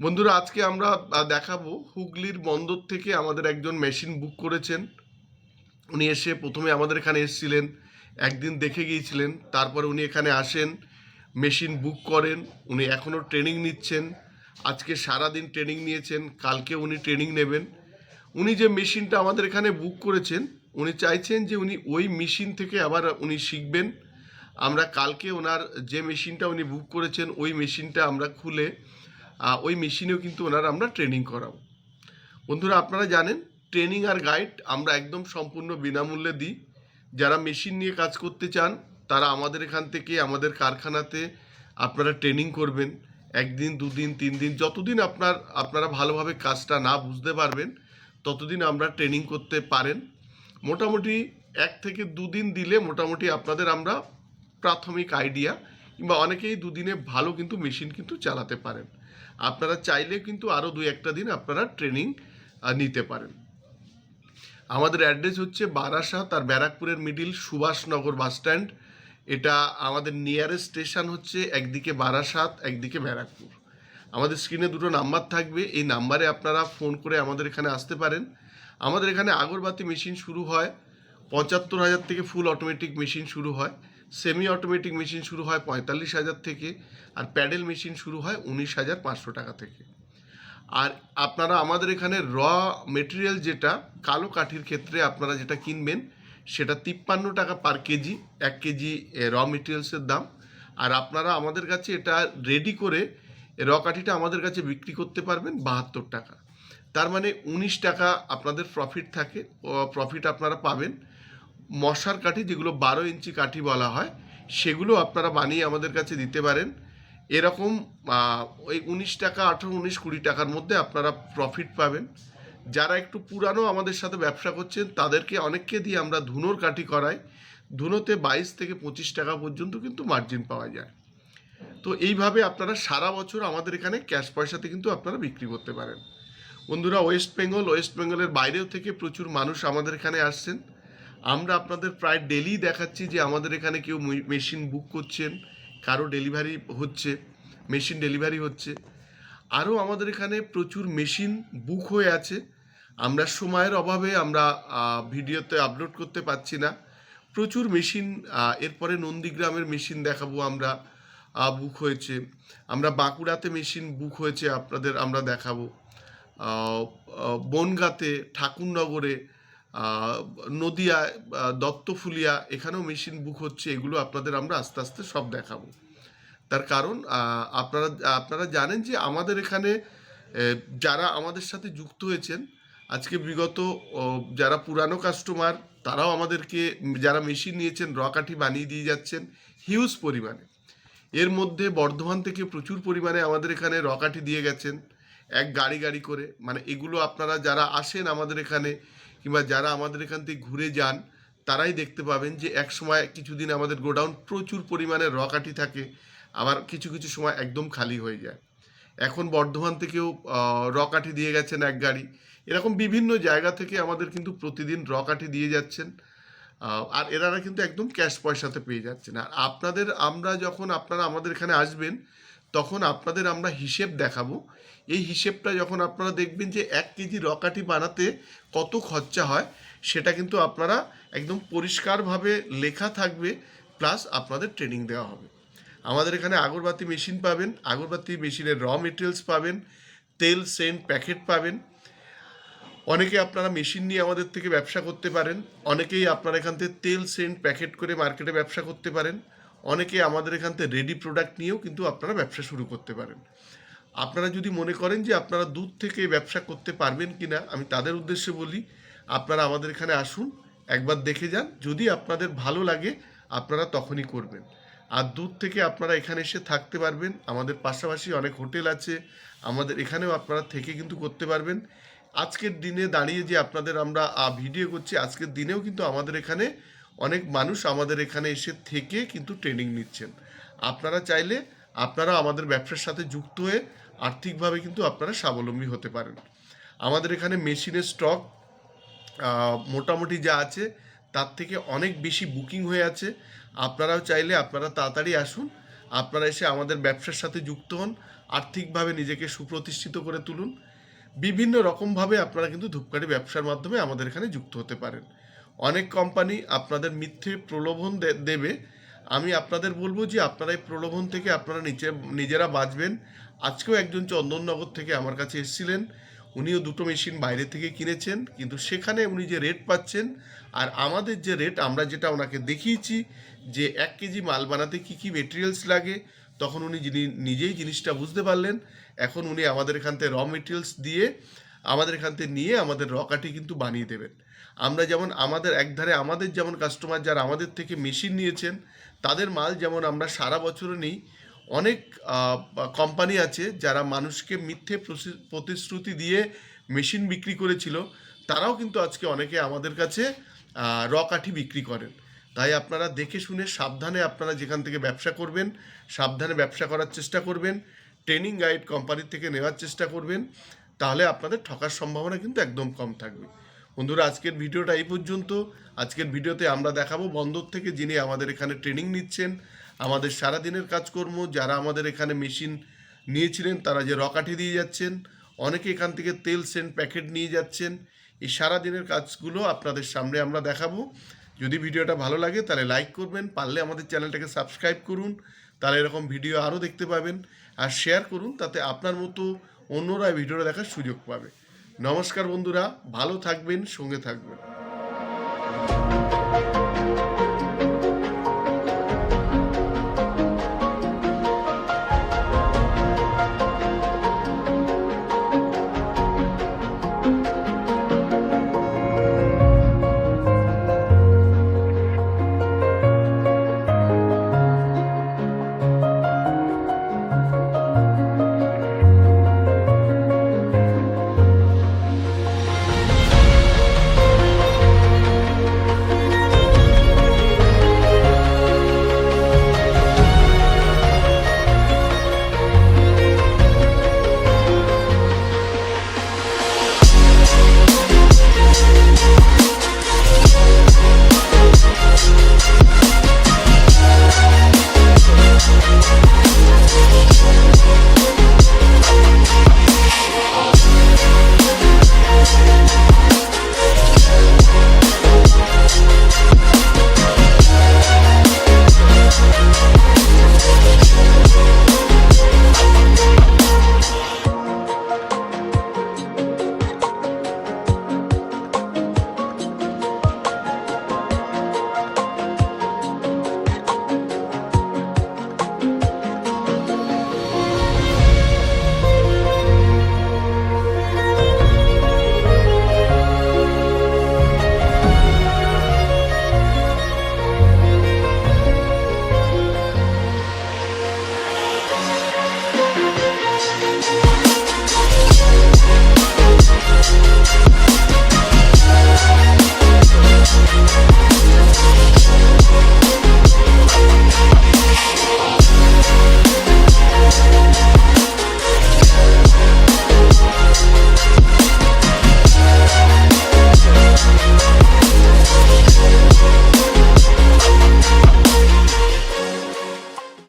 বন্ধুরা, আজকে আমরা দেখাবো হুগলির বন্দর থেকে আমাদের একজন মেশিন বুক করেছেন। উনি এসে প্রথমে আমাদের এখানে এসেছিলেন, একদিন দেখে গিয়েছিলেন, তারপরে উনি এখানে আসেন, মেশিন বুক করেন, উনি এখনও ট্রেনিং নিচ্ছেন। আজকে সারা দিন ট্রেনিং নিয়েছেন, কালকে উনি ট্রেনিং নেবেন। উনি যে মেশিনটা আমাদের এখানে বুক করেছেন, উনি চাইছেন যে উনি ওই মেশিন থেকে আবার উনি শিখবেন। আমরা কালকে ওনার যে মেশিনটা উনি বুক করেছেন, ওই মেশিনটা আমরা খুলে ওই মেশিনেও কিন্তু ওনারা আমরা ট্রেনিং করাবো। বন্ধুরা, আপনারা জানেন ট্রেনিং আর গাইড আমরা একদম সম্পূর্ণ বিনামূল্যে দিই। যারা মেশিন নিয়ে কাজ করতে চান, তারা আমাদের এখান থেকে, আমাদের কারখানাতে আপনারা ট্রেনিং করবেন। একদিন, দুদিন তিন দিন যতদিন আপনার, আপনারা ভালোভাবে কাজটা না বুঝতে পারবেন, ততদিন আমরা ট্রেনিং করতে পারেন। মোটামুটি এক থেকে দুদিন দিলে মোটামুটি আপনাদের আমরা প্রাথমিক আইডিয়া কিংবা অনেকেই দুদিনে ভালো কিন্তু মেশিন কিন্তু চালাতে পারেন। আপনারা চাইলে কিন্তু আরও দুই একটা দিন আপনারা ট্রেনিং নিতে পারেন। আমাদের অ্যাড্রেস হচ্ছে বারাসাত আর ব্যারাকপুরের মিডিল সুভাষনগর বাস স্ট্যান্ড এটা আমাদের নিয়ারেস্ট স্টেশন হচ্ছে একদিকে বারাসাত, একদিকে ব্যারাকপুর। আমাদের স্ক্রিনে দুটো নাম্বার থাকবে, এই নাম্বারে আপনারা ফোন করে আমাদের এখানে আসতে পারেন। আমাদের এখানে আগরবাতি মেশিন শুরু হয়, পঁচাত্তর হাজার থেকে ফুল অটোমেটিক মেশিন শুরু হয়। সেমি অটোমেটিক মেশিন শুরু হয় পঁয়তাল্লিশ হাজার থেকে আর প্যাডেল মেশিন শুরু হয় উনিশ হাজার পাঁচশো টাকা থেকে। আর আপনারা আমাদের এখানে র মেটেরিয়াল যেটা কালো কাঠির ক্ষেত্রে আপনারা যেটা কিনবেন, সেটা তিপ্পান্ন টাকা পার কেজি এক কেজি র মেটেরিয়ালসের দাম। আর আপনারা আমাদের কাছে এটা রেডি করে র কাঠিটা আমাদের কাছে বিক্রি করতে পারবেন বাহাত্তর টাকা। তার মানে উনিশ টাকা আপনাদের প্রফিট থাকে প্রফিট আপনারা পাবেন। মশার কাঠি, যেগুলো বারো ইঞ্চি কাঠি বলা হয়, সেগুলো আপনারা বানিয়ে আমাদের কাছে দিতে পারেন। এরকম ওই উনিশ টাকা, আঠেরো, উনিশ, কুড়ি টাকার মধ্যে আপনারা প্রফিট পাবেন। যারা একটু পুরানো আমাদের সাথে ব্যবসা করছেন, তাদেরকে অনেককে দিয়ে আমরা ধুনোর কাঠি করাই। ধুনোতে বাইশ থেকে পঁচিশ টাকা পর্যন্ত কিন্তু মার্জিন পাওয়া যায়। তো এইভাবে আপনারা সারা বছর আমাদের এখানে ক্যাশ পয়সাতে কিন্তু আপনারা বিক্রি করতে পারেন। বন্ধুরা ওয়েস্ট বেঙ্গল ওয়েস্ট বেঙ্গলের বাইরেও থেকে প্রচুর মানুষ আমাদের এখানে আসছেন। আমরা আপনাদের প্রায় ডেলি দেখাচ্ছি যে আমাদের এখানে কেউ মেশিন বুক করছেন, কারও ডেলিভারি হচ্ছে মেশিন ডেলিভারি হচ্ছে। আরও আমাদের এখানে প্রচুর মেশিন বুক হয়ে আছে। আমরা সময়ের অভাবে আমরা ভিডিওতে আপলোড করতে পারছি না। প্রচুর মেশিন এরপরে নন্দীগ্রামের মেশিন দেখাবো আমরা বুক হয়েছে। আমরা বাঁকুড়াতে মেশিন বুক হয়েছে আপনাদের আমরা দেখাবো। বনগাঁতে, ঠাকুরনগরে নদিয়ায় দত্তফুলিয়া, এখানেও মেশিন বুক হচ্ছে, এগুলো আপনাদের আমরা আস্তে আস্তে সব দেখাবো। তার কারণ আপনারা আপনারা জানেন যে আমাদের এখানে যারা আমাদের সাথে যুক্ত হয়েছেন, আজকে বিগত যারা পুরানো কাস্টমার তারাও আমাদেরকে, যারা মেশিন নিয়েছেন রকাঠি বানিয়ে দিয়ে যাচ্ছেন হিউজ পরিমাণে। এর মধ্যে বর্ধমান থেকে প্রচুর পরিমাণে আমাদের এখানে রকাঠি দিয়ে গেছেন। এক গাড়ি গাড়ি করে। মানে এগুলো আপনারা যারা আসেন আমাদের এখানে কিংবা যারা আমাদের এখান থেকে ঘুরে যান, তারাই দেখতে পাবেন যে এক সময় কিছুদিন আমাদের গোডাউন প্রচুর পরিমাণে রকাঠি থাকে, আবার কিছু কিছু সময় একদম খালি হয়ে যায়। এখন বর্ধমান থেকেও রকাঠি দিয়ে গেছেন এক গাড়ি। এরকম বিভিন্ন জায়গা থেকে আমাদের কিন্তু প্রতিদিন রকাঠি দিয়ে যাচ্ছেন আর এনারা কিন্তু একদম ক্যাশ পয়সাতে পেয়ে যাচ্ছেন। আর আপনাদের, আমরা যখন আপনারা আমাদের এখানে আসবেন তখন আপনাদের আমরা হিসেব দেখাবো। এই হিসেবটা যখন আপনারা দেখবেন যে এক কেজি রকাটি বানাতে কত খরচা হয়, সেটা কিন্তু আপনারা একদম পরিষ্কারভাবে লেখা থাকবে, প্লাস আপনাদের ট্রেনিং দেওয়া হবে। আমাদের এখানে আগরবাতি মেশিন পাবেন, আগরবাতি মেশিনের র মেটেরিয়ালস পাবেন, তেল, সেন্ট, প্যাকেট পাবেন। অনেকে আপনারা মেশিন নিয়ে আমাদের থেকে ব্যবসা করতে পারেন, অনেকেই আপনারা এখান থেকে তেল, সেন্ট, প্যাকেট করে মার্কেটে ব্যবসা করতে পারেন। অনেকে আমাদের এখান থেকে রেডি প্রোডাক্ট নিয়েও কিন্তু আপনারা ব্যবসা শুরু করতে পারেন। আপনারা যদি মনে করেন যে আপনারা দূর থেকে ব্যবসা করতে পারবেন কি না আমি তাদের উদ্দেশ্যে বলি, আপনারা আমাদের এখানে আসুন, একবার দেখে যান, যদি আপনাদের ভালো লাগে, আপনারা তখনই করবেন। আর দূর থেকে আপনারা এখানে এসে থাকতে পারবেন, আমাদের পাশাপাশি অনেক হোটেল আছে, আমাদের এখানেও আপনারা থেকে কিন্তু করতে পারবেন। আজকের দিনে দাঁড়িয়ে যে আপনাদের আমরা ভিডিও করছি, আজকের দিনেও কিন্তু আমাদের এখানে অনেক মানুষ আমাদের এখানে এসে থেকে কিন্তু ট্রেনিং নিচ্ছেন। আপনারা চাইলে আপনারা আমাদের ব্যবসার সাথে যুক্ত হয়ে আর্থিকভাবে কিন্তু আপনারা স্বাবলম্বী হতে পারেন। আমাদের এখানে মেশিনের স্টক মোটামুটি যা আছে তার থেকে অনেক বেশি বুকিং হয়ে আছে। আপনারাও চাইলে আপনারা তাড়াতাড়ি আসুন, আপনারা এসে আমাদের ব্যবসার সাথে যুক্ত হন, আর্থিকভাবে নিজেকে সুপ্রতিষ্ঠিত করে তুলুন। বিভিন্ন রকমভাবে আপনারা কিন্তু ধূপকাঠি ব্যবসার মাধ্যমে আমাদের এখানে যুক্ত হতে পারেন। অনেক কোম্পানি আপনাদের মিথ্যে প্রলোভন দেবে। আমি আপনাদের বলব যে আপনারা এই প্রলোভন থেকে আপনারা নিচে, নিজেরা বাঁচবেন। আজকেও একজন চন্দননগর থেকে আমার কাছে এসেছিলেন। উনিও দুটো মেশিন বাইরে থেকে কিনেছেন, কিন্তু সেখানে উনি যে রেট পাচ্ছেন আর আমাদের যে রেট আমরা যেটা ওনাকে দেখিয়েছি যে এক কেজি মাল বানাতে কী কী মেটেরিয়ালস লাগে, তখন উনি যিনি নিজেই জিনিসটা বুঝতে পারলেন। এখন উনি আমাদের এখান থেকে র মেটেরিয়ালস দিয়ে আমাদের এখান থেকে নিয়ে আমাদের রকাটি কিন্তু বানিয়ে দেবেন। আমরা যেমন আমাদের একধারে আমাদের যেমন কাস্টমার যারা আমাদের থেকে মেশিন নিয়েছেন তাদের মাল যেমন আমরা সারা বছরও নিই অনেক কোম্পানি আছে যারা মানুষকে মিথ্যে প্রতিশ্রুতি দিয়ে মেশিন বিক্রি করেছিল তারাও কিন্তু আজকে অনেকে আমাদের কাছে আহ, র কাঠি বিক্রি করেন। তাই আপনারা দেখে শুনে সাবধানে আপনারা যেখান থেকে ব্যবসা করবেন সাবধানে ব্যবসা করার চেষ্টা করবেন ট্রেনিং গাইড কোম্পানির থেকে নেওয়ার চেষ্টা করবেন তাহলে আপনাদের ঠকার সম্ভাবনা কিন্তু একদম কম থাকবে। বন্ধুরা, আজকের ভিডিওটা এই পর্যন্ত। আজকের ভিডিওতে আমরা দেখাবো বন্দর থেকে যিনি আমাদের এখানে ট্রেনিং নিচ্ছেন, আমাদের সারাদিনের কাজকর্ম, যারা আমাদের এখানে মেশিন নিয়েছিলেন, তারা যে রকাঠি দিয়ে যাচ্ছেন, অনেকে এখান থেকে তেল সেন্ট প্যাকেট নিয়ে যাচ্ছেন। এই সারাদিনের কাজগুলো আপনাদের সামনে আমরা দেখাবো। যদি ভিডিওটা ভালো লাগে, তাহলে লাইক করবেন, পারলে আমাদের চ্যানেলটাকে সাবস্ক্রাইব করুন, তাহলে এরকম ভিডিও আরও দেখতে পাবেন। আর শেয়ার করুন, তাতে আপনার মতো অন্যরা ভিডিওটা দেখার সুযোগ পাবে। নমস্কার বন্ধুরা ভালো থাকবেন সঙ্গে থাকবেন।